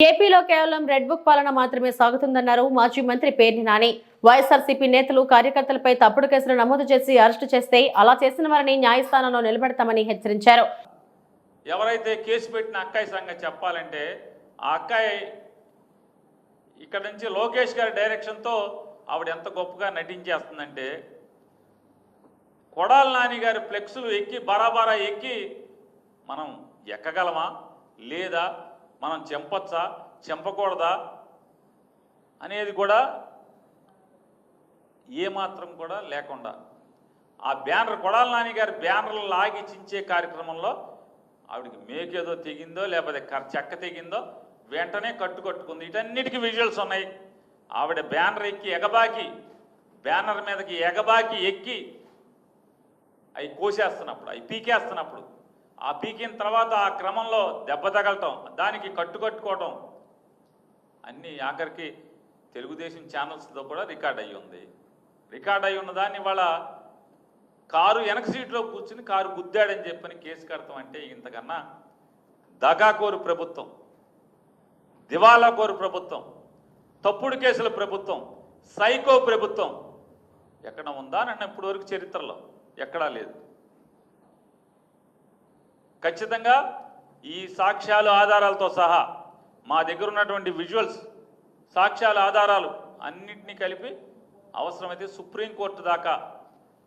ఏపీలో కేవలం red book పాలన మాత్రమే సాగుతుందన్నారు మాజీ మంత్రి పేర్ని నాని. వైఎస్ఆర్సీపీ నేతలు కార్యకర్తలపై తప్పుడు కేసులు నమోదు చేసి అరెస్టు చేస్తే అలా చేసిన వారిని న్యాయస్థానంలో నిలబెడతామని హెచ్చరించారు. ఎవరైతే కేసు పెట్టిన అక్కాయి సంగతి చెప్పాలంటే ఆ అక్కాయి ఇక్కడ నుంచి లోకేష్ గారి డైరెక్షన్తో ఆవిడ ఎంత గొప్పగా నటించేస్తుందంటే కొడాల నాని గారి ఫ్లెక్సులు ఎక్కి బరాబరా ఎక్కి మనం ఎక్కగలమా? లేదా మనం చెంపచ్చా? చెంపకూడదా? అనేది కూడా ఏమాత్రం కూడా లేకుండా. ఆ బ్యానర్ కొడాల నాని గారి బ్యానర్లు లాగి చించే కార్యక్రమంలో ఆవిడకి మేకేదో తెగిందో లేకపోతే కర్- చెక్క తెగిందో వెంటనే కట్టు కట్టుకుంది. విజువల్స్ ఉన్నాయి. ఆవిడ బ్యానర్ ఎక్కి ఎగబాకి బ్యానర్ మీదకి ఎగబాకి ఎక్కి అవి కోసేస్తున్నప్పుడు అవి పీకేస్తున్నప్పుడు ఆ పీకిన తర్వాత ఆ క్రమంలో దెబ్బ తగలటం దానికి కట్టు కట్టుకోవటం అన్నీ ఆఖరికి తెలుగుదేశం ఛానల్స్తో కూడా రికార్డ్ అయ్యి ఉంది. రికార్డ్ అయి ఉన్న దాన్ని వాళ్ళ కారు వెనక సీట్లో కూర్చుని కారు గుద్దాడని చెప్పని కేసు కడతాం అంటే ఇంతకన్నా దగాకోరు ప్రభుత్వం దివాలా కోరు ప్రభుత్వం తప్పుడు కేసుల ప్రభుత్వం సైకో ప్రభుత్వం ఎక్కడ ఉందా నన్ను ఇప్పటి వరకు చరిత్రలో ఎక్కడా లేదు. ఖచ్చితంగా ఈ సాక్ష్యాలు ఆధారాలతో సహా మా దగ్గర ఉన్నటువంటి విజువల్స్ సాక్ష్యాలు ఆధారాలు అన్నింటినీ కలిపి అవసరమైతే సుప్రీంకోర్టు దాకా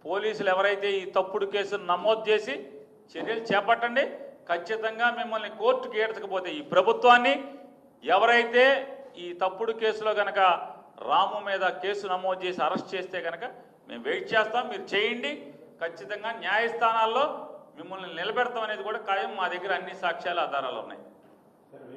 పోలీసులు ఎవరైతే ఈ తప్పుడు కేసును నమోదు చేసి చర్యలు చేపట్టండి. ఖచ్చితంగా మిమ్మల్ని కోర్టుకి ఏడ్చకపోతే ఈ ప్రభుత్వాన్ని ఎవరైతే ఈ తప్పుడు కేసులో కనుక రాము మీద కేసు నమోదు చేసి అరెస్ట్ చేస్తే కనుక మేము వెయిట్ చేస్తాం. మీరు చేయండి. ఖచ్చితంగా న్యాయస్థానాల్లో మిమ్మల్ని నిలబెడతాం అనేది కూడా ఖాయం మా దగ్గర అన్ని సాక్ష్యాలు ఆధారాలు ఉన్నాయి.